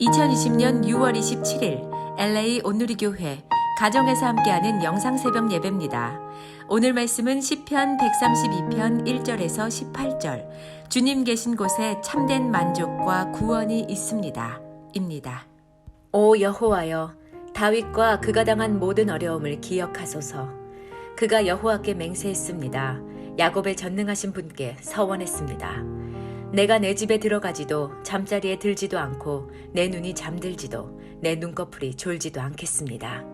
2020년 6월 27일 LA 온누리교회 가정에서 함께하는 영상 새벽 예배입니다. 오늘 말씀은 시편 132편 1절에서 18절 주님 계신 곳에 참된 만족과 구원이 있습니다. 입니다. 오 여호와여 다윗과 그가 당한 모든 어려움을 기억하소서. 그가 여호와께 맹세했습니다. 야곱의 전능하신 분께 서원했습니다. 내가 내 집에 들어가지도 잠자리에 들지도 않고 내 눈이 잠들지도 내 눈꺼풀이 졸지도 않겠습니다.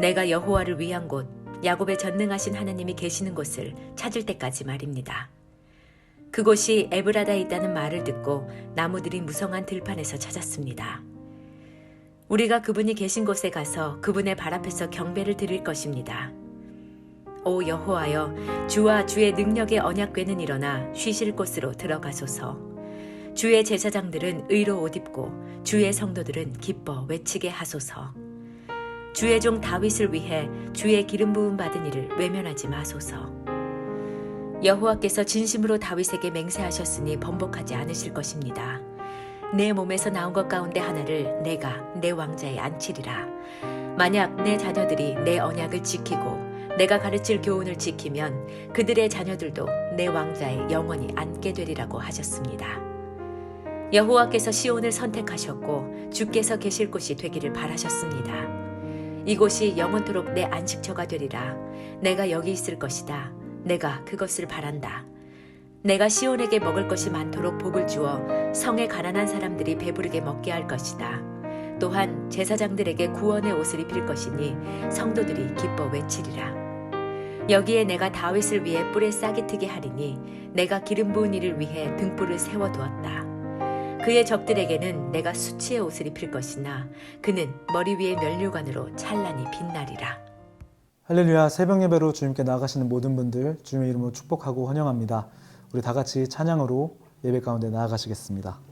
내가 여호와를 위한 곳 야곱의 전능하신 하나님이 계시는 곳을 찾을 때까지 말입니다. 그곳이 에브라다에 있다는 말을 듣고 나무들이 무성한 들판에서 찾았습니다. 우리가 그분이 계신 곳에 가서 그분의 발 앞에서 경배를 드릴 것입니다. 오 여호와여 주와 주의 능력의 언약궤는 일어나 쉬실 곳으로 들어가소서. 주의 제사장들은 의로 옷 입고 주의 성도들은 기뻐 외치게 하소서. 주의 종 다윗을 위해 주의 기름 부음 받은 이를 외면하지 마소서. 여호와께서 진심으로 다윗에게 맹세하셨으니 번복하지 않으실 것입니다. 내 몸에서 나온 것 가운데 하나를 내가 내 왕자에 앉히리라. 만약 내 자녀들이 내 언약을 지키고 내가 가르칠 교훈을 지키면 그들의 자녀들도 내 왕자에 영원히 앉게 되리라고 하셨습니다. 여호와께서 시온을 선택하셨고 주께서 계실 곳이 되기를 바라셨습니다. 이곳이 영원토록 내 안식처가 되리라. 내가 여기 있을 것이다. 내가 그것을 바란다. 내가 시온에게 먹을 것이 많도록 복을 주어 성에 가난한 사람들이 배부르게 먹게 할 것이다. 또한 제사장들에게 구원의 옷을 입힐 것이니 성도들이 기뻐 외치리라. 여기에 내가 다윗을 위해 뿔에 싹이 트게 하리니 내가 기름 부은 이를 위해 등불을 세워 두었다. 그의 적들에게는 내가 수치의 옷을 입힐 것이나 그는 머리 위에 면류관으로 찬란히 빛나리라. 할렐루야 새벽 예배로 주님께 나아가시는 모든 분들 주님의 이름으로 축복하고 환영합니다. 우리 다 같이 찬양으로 예배 가운데 나아가시겠습니다.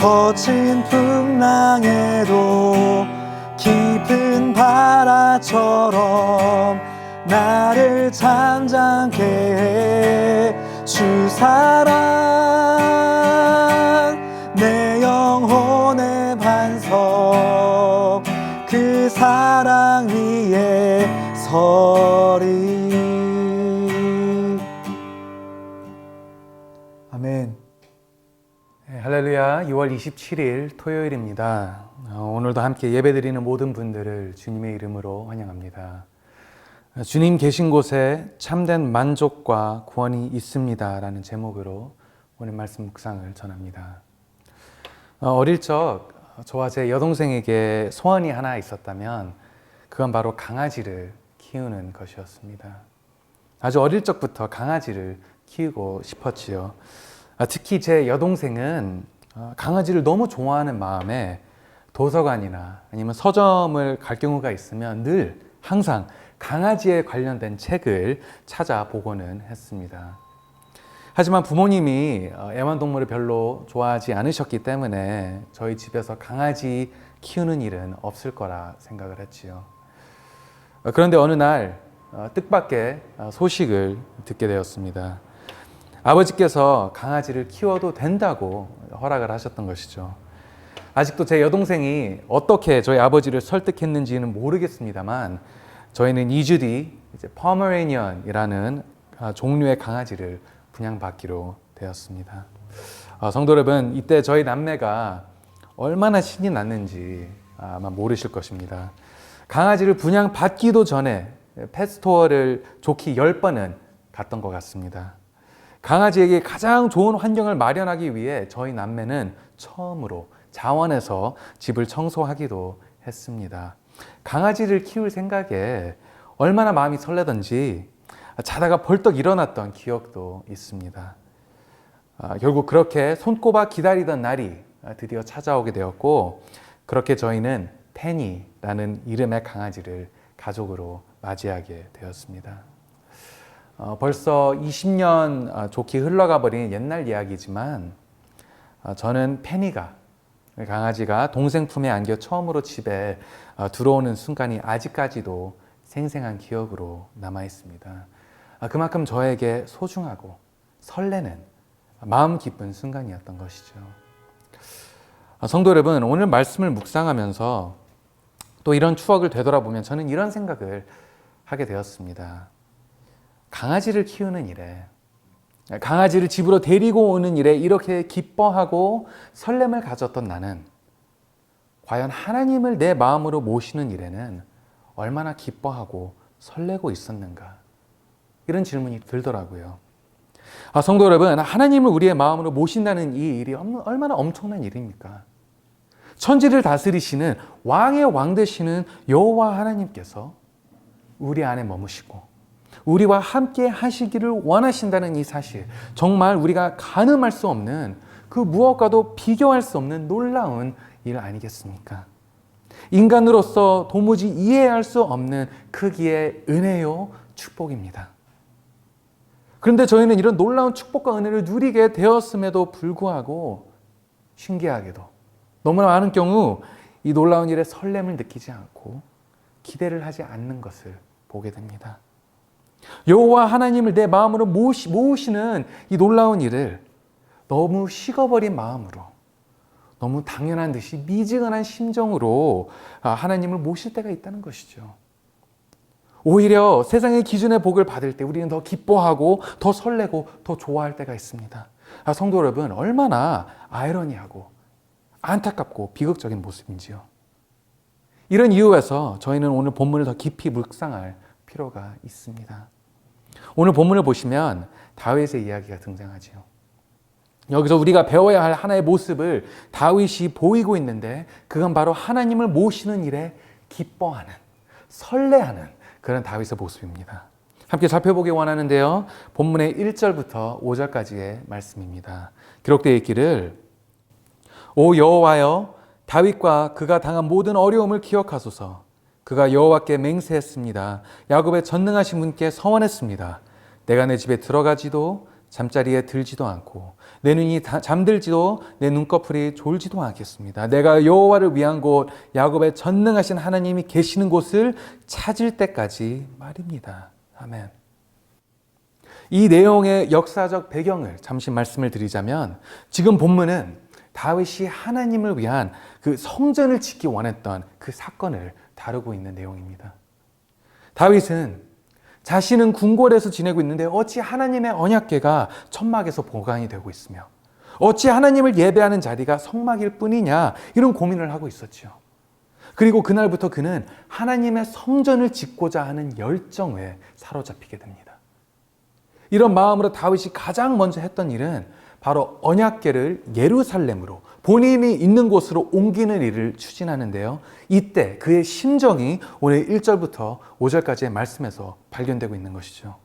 거친 풍랑에도 깊은 바다처럼 나를 잠잠케 해주 사랑. 내 영혼의 반석 그 사랑 위에 서 10월 27일 토요일입니다. 어, 오늘도 함께 예배드리는 모든 분들을 주님의 이름으로 환영합니다. 어, 주님 계신 곳에 참된 만족과 구원이 있습니다라는 제목으로 오늘 말씀 묵상을 전합니다. 어, 어릴 적 저와 제 여동생에게 소원이 하나 있었다면 그건 바로 강아지를 키우는 것이었습니다. 아주 어릴 적부터 강아지를 키우고 싶었지요. 아, 특히 제 여동생은 강아지를 너무 좋아하는 마음에 도서관이나 아니면 서점을 갈 경우가 있으면 늘 항상 강아지에 관련된 책을 찾아보고는 했습니다. 하지만 부모님이 어, 애완동물을 별로 좋아하지 않으셨기 때문에 저희 집에서 강아지 키우는 일은 없을 거라 생각을 했지요. 어, 그런데 어느 날 어, 뜻밖의 어, 소식을 듣게 되었습니다. 아버지께서 강아지를 키워도 된다고 허락을 하셨던 것이죠. 아직도 제 여동생이 어떻게 저희 아버지를 설득했는지는 모르겠습니다만 저희는 2주 뒤 이제 포메레니언이라는 아, 종류의 강아지를 분양받기로 되었습니다. 아, 성도 여러분, 이때 저희 남매가 얼마나 신이 났는지 아마 모르실 것입니다. 강아지를 분양받기도 전에 펫스토어를 좋게 10번은 갔던 것 같습니다. 강아지에게 가장 좋은 환경을 마련하기 위해 저희 남매는 처음으로 자원해서 집을 청소하기도 했습니다. 강아지를 키울 생각에 얼마나 마음이 설레던지 자다가 벌떡 일어났던 기억도 있습니다. 아, 결국 그렇게 손꼽아 기다리던 날이 드디어 찾아오게 되었고 그렇게 저희는 페니라는 이름의 강아지를 가족으로 맞이하게 되었습니다. 어, 벌써 20년 어, 좋게 흘러가 버린 옛날 이야기지만 어, 저는 페니가 강아지가 동생 품에 안겨 처음으로 집에 어, 들어오는 순간이 아직까지도 생생한 기억으로 남아 있습니다. 아, 그만큼 저에게 소중하고 설레는 마음 기쁜 순간이었던 것이죠. 아, 성도 여러분, 오늘 말씀을 묵상하면서 또 이런 추억을 되돌아보면 저는 이런 생각을 하게 되었습니다. 강아지를 키우는 일에 강아지를 집으로 데리고 오는 일에 이렇게 기뻐하고 설렘을 가졌던 나는 과연 하나님을 내 마음으로 모시는 일에는 얼마나 기뻐하고 설레고 있었는가? 이런 질문이 들더라고요. 아, 성도 여러분, 하나님을 우리의 마음으로 모신다는 이 일이 얼마나 엄청난 일입니까? 천지를 다스리시는 왕의 왕 되시는 여호와 하나님께서 우리 안에 머무시고 우리와 함께 하시기를 원하신다는 이 사실, 정말 우리가 가늠할 수 없는 그 무엇과도 비교할 수 없는 놀라운 일 아니겠습니까? 인간으로서 도무지 이해할 수 없는 크기의 은혜요 축복입니다. 그런데 저희는 이런 놀라운 축복과 은혜를 누리게 되었음에도 불구하고 신기하게도 너무나 많은 경우 이 놀라운 일에 설렘을 느끼지 않고 기대를 하지 않는 것을 보게 됩니다. 여호와 하나님을 내 마음으로 모으시는 이 놀라운 일을 너무 식어버린 마음으로 너무 당연한 듯이 미지근한 심정으로 아, 하나님을 모실 때가 있다는 것이죠. 오히려 세상의 기준의 복을 받을 때 우리는 더 기뻐하고 더 설레고 더 좋아할 때가 있습니다. 아, 성도 여러분, 얼마나 아이러니하고 안타깝고 비극적인 모습인지요. 이런 이유에서 저희는 오늘 본문을 더 깊이 묵상할 필요가 있습니다. 오늘 본문을 보시면 다윗의 이야기가 등장하지요. 여기서 우리가 배워야 할 하나의 모습을 다윗이 보이고 있는데 그건 바로 하나님을 모시는 일에 기뻐하는 설레하는 그런 다윗의 모습입니다. 함께 살펴보기 원하는데요. 본문의 1절부터 5절까지의 말씀입니다. 기록되어 있기를 오 여호와여 다윗과 그가 당한 모든 어려움을 기억하소서. 그가 여호와께 맹세했습니다. 야곱의 전능하신 분께 서원했습니다. 내가 내 집에 들어가지도 잠자리에 들지도 않고 내 눈이 잠들지도 내 눈꺼풀이 졸지도 않겠습니다. 내가 여호와를 위한 곳 야곱의 전능하신 하나님이 계시는 곳을 찾을 때까지 말입니다. 아멘. 이 내용의 역사적 배경을 잠시 말씀을 드리자면 지금 본문은 다윗이 하나님을 위한 그 성전을 짓기 원했던 그 사건을 다루고 있는 내용입니다. 다윗은 자신은 궁궐에서 지내고 있는데 어찌 하나님의 언약궤가 천막에서 보관이 되고 있으며 어찌 하나님을 예배하는 자리가 성막일 뿐이냐 이런 고민을 하고 있었죠. 그리고 그날부터 그는 하나님의 성전을 짓고자 하는 열정에 사로잡히게 됩니다. 이런 마음으로 다윗이 가장 먼저 했던 일은 바로 언약궤를 예루살렘으로 본인이 있는 곳으로 옮기는 일을 추진하는데요. 이때 그의 심정이 오늘 1절부터 5절까지의 말씀에서 발견되고 있는 것이죠.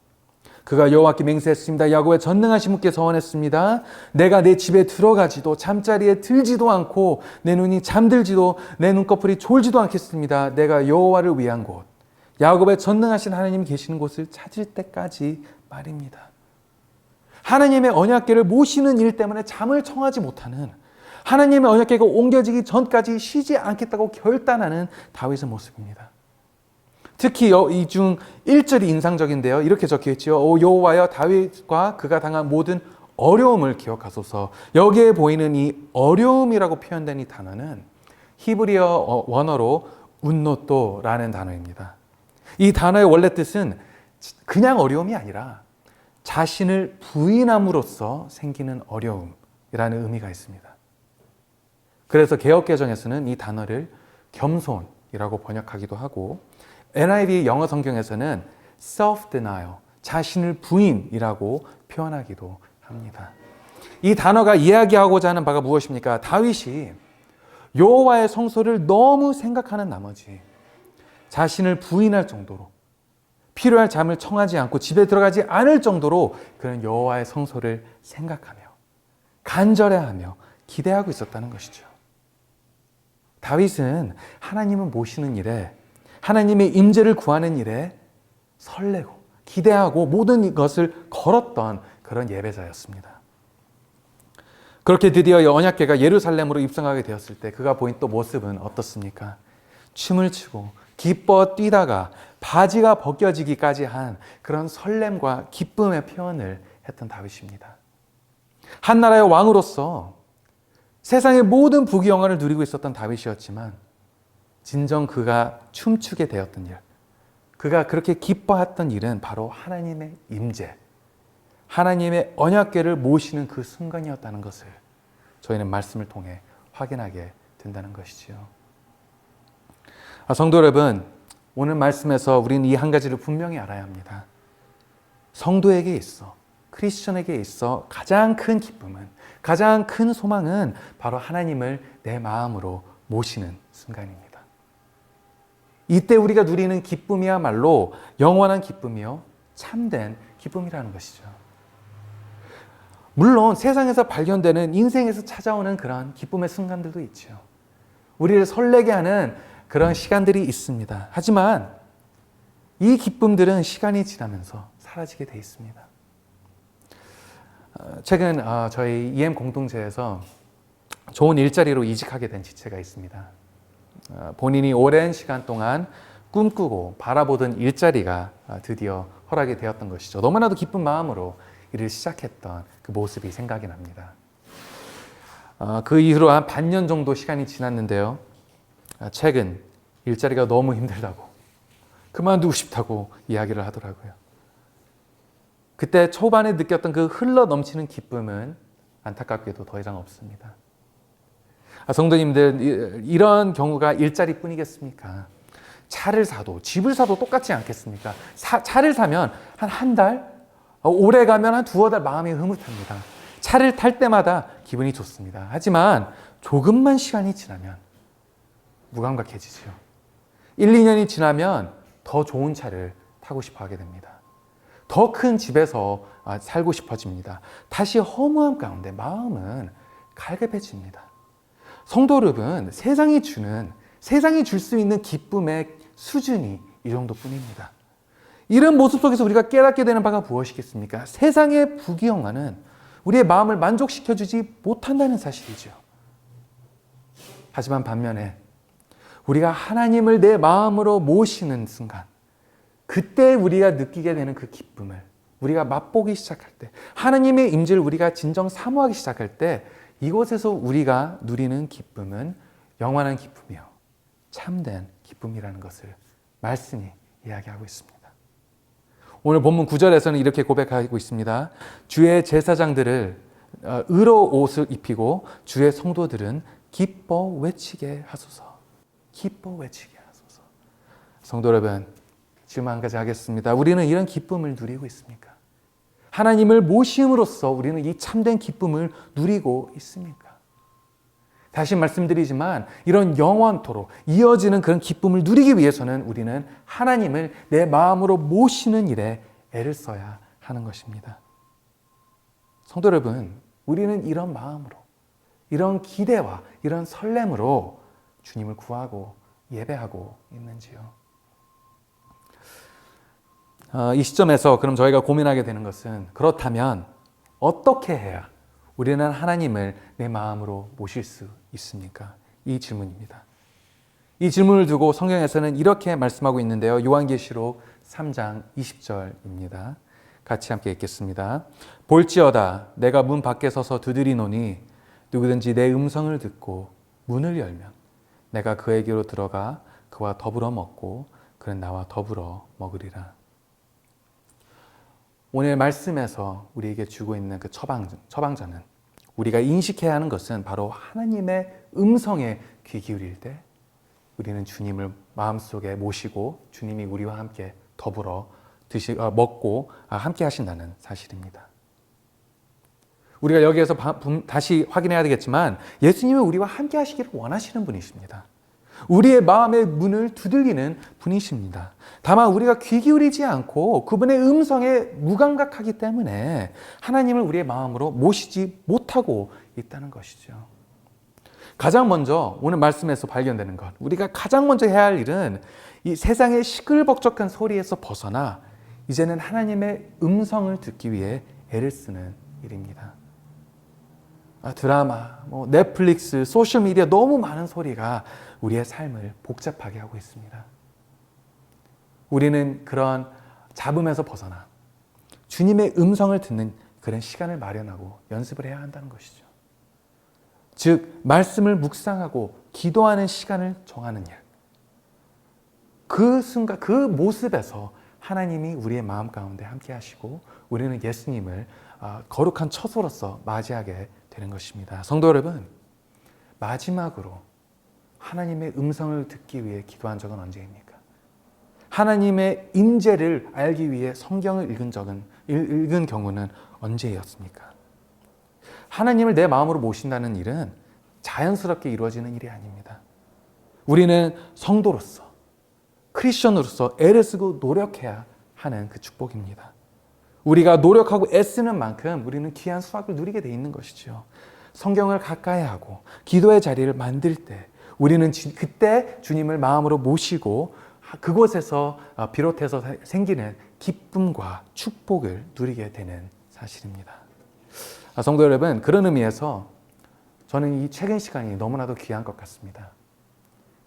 그가 여호와께 맹세했습니다. 야곱의 전능하신 분께 서원했습니다. 내가 내 집에 들어가지도 잠자리에 들지도 않고 내 눈이 잠들지도 내 눈꺼풀이 졸지도 않겠습니다. 내가 여호와를 위한 곳 야곱의 전능하신 하나님이 계시는 곳을 찾을 때까지 말입니다. 하나님의 언약궤를 모시는 일 때문에 잠을 청하지 못하는 하나님의 언약궤가 옮겨지기 전까지 쉬지 않겠다고 결단하는 다윗의 모습입니다. 특히 이 중 1절이 인상적인데요. 이렇게 적혀 있지요. 오 여호와여 다윗과 그가 당한 모든 어려움을 기억하소서. 여기에 보이는 이 어려움이라고 표현된 이 단어는 히브리어 어, 원어로 운노또라는 단어입니다. 이 단어의 원래 뜻은 그냥 어려움이 아니라 자신을 부인함으로써 생기는 어려움이라는 의미가 있습니다. 그래서 개혁개정에서는 이 단어를 겸손이라고 번역하기도 하고 NIV 영어 성경에서는 self-denial, 자신을 부인이라고 표현하기도 합니다. 이 단어가 이야기하고자 하는 바가 무엇입니까? 다윗이 여호와의 성소를 너무 생각하는 나머지 자신을 부인할 정도로 필요할 잠을 청하지 않고 집에 들어가지 않을 정도로 그는 여호와의 성소를 생각하며 간절해하며 기대하고 있었다는 것이죠. 다윗은 하나님을 모시는 일에 하나님의 임재를 구하는 일에 설레고 기대하고 모든 것을 걸었던 그런 예배자였습니다. 그렇게 드디어 언약궤가 예루살렘으로 입성하게 되었을 때 그가 보인 또 모습은 어떻습니까? 춤을 추고 기뻐 뛰다가 바지가 벗겨지기까지 한 그런 설렘과 기쁨의 표현을 했던 다윗입니다. 한 나라의 왕으로서 세상의 모든 부귀 영화를 누리고 있었던 다윗이었지만 진정 그가 춤추게 되었던 일, 그가 그렇게 기뻐했던 일은 바로 하나님의 임재, 하나님의 언약궤를 모시는 그 순간이었다는 것을 저희는 말씀을 통해 확인하게 된다는 것이지요. 아, 성도 여러분, 오늘 말씀에서 우리는 이 한 가지를 분명히 알아야 합니다. 성도에게 있어, 크리스천에게 있어 가장 큰 기쁨은, 가장 큰 소망은 바로 하나님을 내 마음으로 모시는 순간입니다. 이때 우리가 누리는 기쁨이야말로 영원한 기쁨이요, 참된 기쁨이라는 것이죠. 물론 세상에서 발견되는 인생에서 찾아오는 그런 기쁨의 순간들도 있죠. 우리를 설레게 하는 그런 시간들이 있습니다. 하지만 이 기쁨들은 시간이 지나면서 사라지게 돼 있습니다. 어, 최근 어, 저희 EM 공동체에서 좋은 일자리로 이직하게 된 지체가 있습니다. 어, 본인이 오랜 시간 동안 꿈꾸고 바라보던 일자리가 드디어 허락이 되었던 것이죠. 너무나도 기쁜 마음으로 일을 시작했던 그 모습이 생각이 납니다. 그 이후로 한 반년 정도 시간이 지났는데요. 최근 일자리가 너무 힘들다고 그만두고 싶다고 이야기를 하더라고요. 그때 초반에 느꼈던 그 흘러 넘치는 기쁨은 안타깝게도 더 이상 없습니다. 아, 성도님들 이런 경우가 일자리 뿐이겠습니까? 차를 사도 집을 사도 똑같지 않겠습니까? 사, 차를 사면 한 한 달, 어, 오래 가면 한 두어 달 마음이 흐뭇합니다. 차를 탈 때마다 기분이 좋습니다. 하지만 조금만 시간이 지나면 무감각해지죠. 1, 2년이 지나면 더 좋은 차를 타고 싶어 하게 됩니다. 더 큰 집에서 아, 살고 싶어집니다. 다시 허무함 가운데 마음은 갈급해집니다. 성도 여러분, 세상이 주는, 세상이 줄 수 있는 기쁨의 수준이 이 정도뿐입니다. 이런 모습 속에서 우리가 깨닫게 되는 바가 무엇이겠습니까? 세상의 부귀영화는 우리의 마음을 만족시켜주지 못한다는 사실이죠. 하지만 반면에 우리가 하나님을 내 마음으로 모시는 순간, 그때 우리가 느끼게 되는 그 기쁨을 우리가 맛보기 시작할 때, 하나님의 임재를 우리가 진정 사모하기 시작할 때, 이곳에서 우리가 누리는 기쁨은 영원한 기쁨이요. 참된 기쁨이라는 것을 말씀이 이야기하고 있습니다. 오늘 본문 9절에서는 이렇게 고백하고 있습니다. 주의 제사장들을 어, 의로 옷을 입히고 주의 성도들은 기뻐 외치게 하소서. 기뻐 외치게 하소서. 성도 여러분, 지금 한 가지 하겠습니다. 우리는 이런 기쁨을 누리고 있습니까? 하나님을 모심으로써 우리는 이 참된 기쁨을 누리고 있습니까? 다시 말씀드리지만 이런 영원토록 이어지는 그런 기쁨을 누리기 위해서는 우리는 하나님을 내 마음으로 모시는 일에 애를 써야 하는 것입니다. 성도 여러분, 우리는 이런 마음으로, 이런 기대와 이런 설렘으로 주님을 구하고 예배하고 있는지요? 어, 이 시점에서 그럼 저희가 고민하게 되는 것은 그렇다면 어떻게 해야 우리는 하나님을 내 마음으로 모실 수 있습니까? 이 질문입니다. 이 질문을 두고 성경에서는 이렇게 말씀하고 있는데요. 요한계시록 3장 20절입니다. 같이 함께 읽겠습니다. 볼지어다 내가 문 밖에 서서 두드리노니 누구든지 내 음성을 듣고 문을 열면 내가 그에게로 들어가 그와 더불어 먹고 그는 나와 더불어 먹으리라. 오늘 말씀에서 우리에게 주고 있는 그 처방, 처방전은 우리가 인식해야 하는 것은 바로 하나님의 음성에 귀 기울일 때 우리는 주님을 마음속에 모시고 주님이 우리와 함께 더불어 드시, 어, 먹고 아, 함께 하신다는 사실입니다. 우리가 여기에서 다시 확인해야 되겠지만 예수님은 우리와 함께 하시기를 원하시는 분이십니다. 우리의 마음의 문을 두들기는 분이십니다. 다만 우리가 귀 기울이지 않고 그분의 음성에 무감각하기 때문에 하나님을 우리의 마음으로 모시지 못하고 있다는 것이죠. 가장 먼저 오늘 말씀에서 발견되는 것, 우리가 가장 먼저 해야 할 일은 이 세상의 시끌벅적한 소리에서 벗어나 이제는 하나님의 음성을 듣기 위해 애를 쓰는 일입니다. 아, 드라마, 뭐 넷플릭스, 소셜 미디어 너무 많은 소리가 우리의 삶을 복잡하게 하고 있습니다. 우리는 그런 잡음에서 벗어나 주님의 음성을 듣는 그런 시간을 마련하고 연습을 해야 한다는 것이죠. 즉, 말씀을 묵상하고 기도하는 시간을 정하는 일. 그 순간, 그 모습에서 하나님이 우리의 마음 가운데 함께 하시고 우리는 예수님을 아, 거룩한 처소로서 맞이하게 되는 것입니다. 성도 여러분, 마지막으로 하나님의 음성을 듣기 위해 기도한 적은 언제입니까? 하나님의 임재를 알기 위해 성경을 읽은 적은 읽- 읽은 경우는 언제였습니까? 하나님을 내 마음으로 모신다는 일은 자연스럽게 이루어지는 일이 아닙니다. 우리는 성도로서 크리스천으로서 애를 쓰고 노력해야 하는 그 축복입니다. 우리가 노력하고 애쓰는 만큼 우리는 귀한 수확을 누리게 돼 있는 것이죠. 성경을 가까이 하고 기도의 자리를 만들 때 우리는 지- 그때 주님을 마음으로 모시고 그곳에서 어, 비롯해서 생기는 기쁨과 축복을 누리게 되는 사실입니다. 아, 성도 여러분, 그런 의미에서 저는 이 최근 시간이 너무나도 귀한 것 같습니다.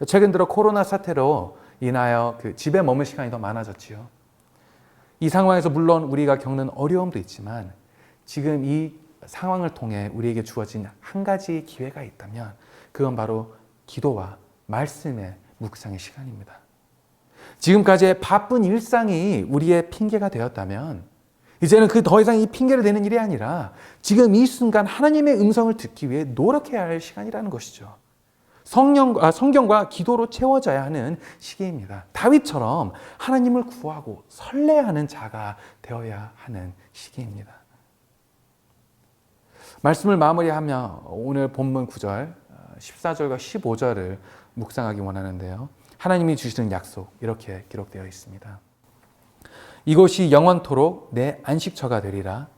최근 들어 코로나 사태로 인하여 그 집에 머물 시간이 더 많아졌지요. 이 상황에서 물론 우리가 겪는 어려움도 있지만 지금 이 상황을 통해 우리에게 주어진 한 가지 기회가 있다면 그건 바로 기도와 말씀의 묵상의 시간입니다. 지금까지의 바쁜 일상이 우리의 핑계가 되었다면 이제는 그 더 이상 이 핑계를 대는 일이 아니라 지금 이 순간 하나님의 음성을 듣기 위해 노력해야 할 시간이라는 것이죠. 성령, 아, 성경과 기도로 채워져야 하는 시기입니다. 다윗처럼 하나님을 구하고 설레하는 자가 되어야 하는 시기입니다. 말씀을 마무리하며 오늘 본문 9절, 14절과 15절을 묵상하기 원하는데요. 하나님이 주시는 약속 이렇게 기록되어 있습니다. 이곳이 영원토록 내 안식처가 되리라.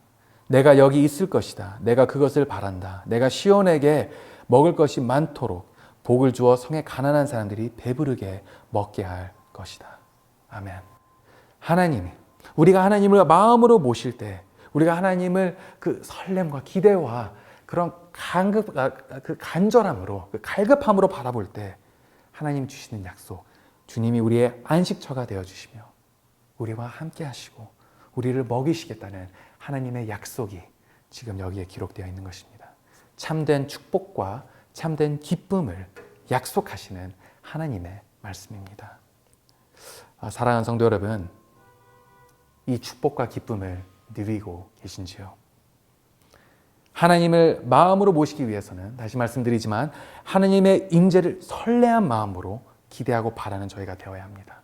내가 여기 있을 것이다. 내가 그것을 바란다. 내가 시온에게 먹을 것이 많도록 복을 주어 성에 가난한 사람들이 배부르게 먹게 할 것이다. 아멘. 하나님이 우리가 하나님을 마음으로 모실 때 우리가 하나님을 그 설렘과 기대와 그런 간급 아, 그 간절함으로 그 갈급함으로 바라볼 때 하나님 주시는 약속 주님이 우리의 안식처가 되어 주시며 우리와 함께 하시고 우리를 먹이시겠다는 하나님의 약속이 지금 여기에 기록되어 있는 것입니다. 참된 축복과 참된 기쁨을 약속하시는 하나님의 말씀입니다. 아, 사랑하는 성도 여러분, 이 축복과 기쁨을 누리고 계신지요? 하나님을 마음으로 모시기 위해서는 다시 말씀드리지만 하나님의 임재를 설레한 마음으로 기대하고 바라는 저희가 되어야 합니다.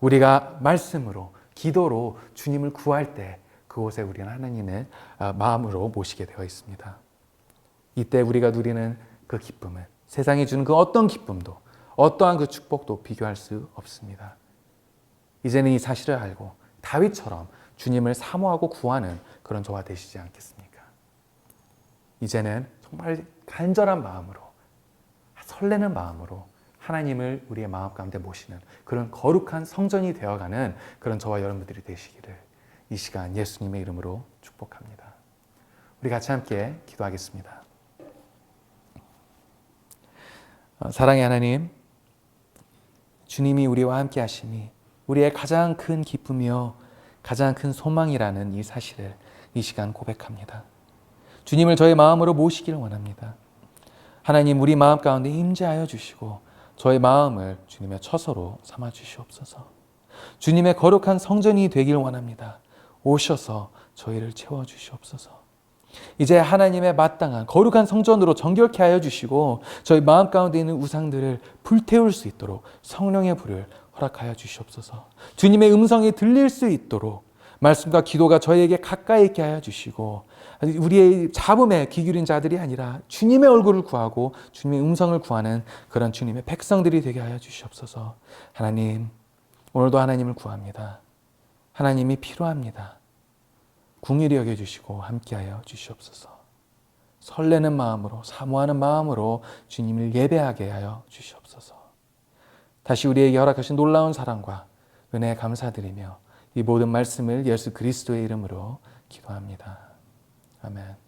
우리가 말씀으로 기도로 주님을 구할 때 그곳에 우리는 하나님의 아, 마음으로 모시게 되어 있습니다. 이때 우리가 누리는 그 기쁨은 세상이 주는 그 어떤 기쁨도 어떠한 그 축복도 비교할 수 없습니다. 이제는 이 사실을 알고 다윗처럼 주님을 사모하고 구하는 그런 저와 되시지 않겠습니까? 이제는 정말 간절한 마음으로 설레는 마음으로 하나님을 우리의 마음 가운데 모시는 그런 거룩한 성전이 되어가는 그런 저와 여러분들이 되시기를 이 시간 예수님의 이름으로 축복합니다. 우리 같이 함께 기도하겠습니다. 어, 사랑의 하나님, 주님이 우리와 함께 하심이 우리의 가장 큰 기쁨이요 가장 큰 소망이라는 이 사실을 이 시간 고백합니다. 주님을 저의 마음으로 모시기를 원합니다. 하나님 우리 마음 가운데 임재하여 주시고 저의 마음을 주님의 처소로 삼아 주시옵소서. 주님의 거룩한 성전이 되길 원합니다. 오셔서 저희를 채워 주시옵소서. 이제 하나님의 마땅한 거룩한 성전으로 정결케 하여 주시고 저희 마음 가운데 있는 우상들을 불태울 수 있도록 성령의 불을 허락하여 주시옵소서. 주님의 음성이 들릴 수 있도록 말씀과 기도가 저희에게 가까이 있게 하여 주시고 우리의 잡음에 기울인 자들이 아니라 주님의 얼굴을 구하고 주님의 음성을 구하는 그런 주님의 백성들이 되게 하여 주시옵소서. 하나님 오늘도 하나님을 구합니다. 하나님이 필요합니다. 궁일이 여겨 주시고 함께하여 주시옵소서. 설레는 마음으로 사모하는 마음으로 주님을 예배하게 하여 주시옵소서. 다시 우리에게 허락하신 놀라운 사랑과 은혜 감사드리며 이 모든 말씀을 예수 그리스도의 이름으로 기도합니다. 아멘.